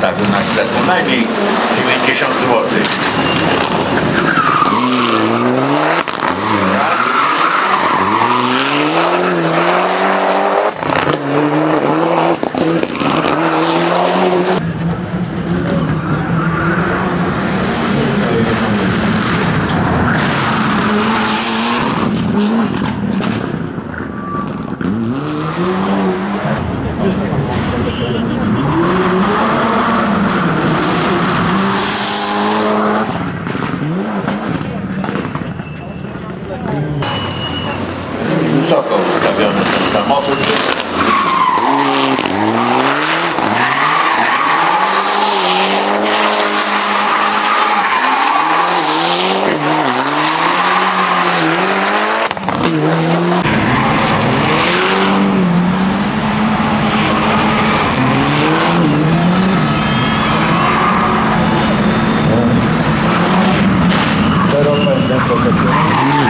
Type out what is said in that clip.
Proszę Państwa, Stawił nas za co najmniej 90 zł. Raz. Wysoko ustawiony ten samochód. Europa, Europa, Europa.